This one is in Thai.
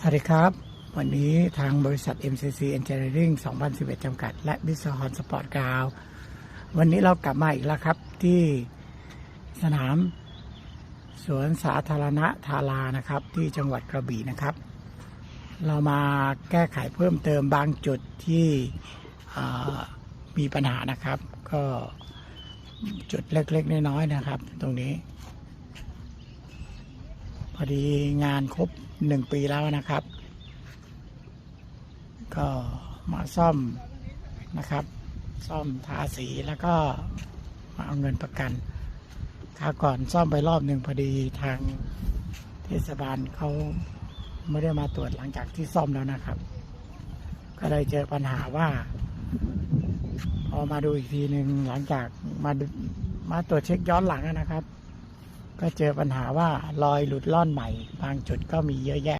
สวัสดีครับ วันนี้ทางบริษัท MCC Engineering 2011 จำกัด และบิสฮอนสปอร์ตกราววันนี้เรากลับมาอีกแล้วครับที่สนาม สวนสาธารณะทารานะครับ ที่จังหวัดกระบี่นะครับ เรามาแก้ไขเพิ่มเติมบางจุดที่มีปัญหานะครับ ก็จุดเล็กๆน้อยๆนะครับ ตรงนี้ พอดีงานครบหนึ่งปีแล้วนะครับ ก็มาซ่อมนะครับ ซ่อมทาสีแล้วก็มาเอาเงินประกันคราวก่อนซ่อมไปรอบหนึ่งพอดีทางเทศบาลเขาไม่ได้มาตรวจหลังจากที่ซ่อมแล้วนะครับ ก็เลยเจอปัญหาว่า พอมาดูอีกทีหนึ่งหลังจากมาดูมาตรวจเช็คย้อนหลังนะครับ ก็เจอปัญหาว่ารอยหลุดล่อนใหม่ บางจุดก็มีเยอะแยะ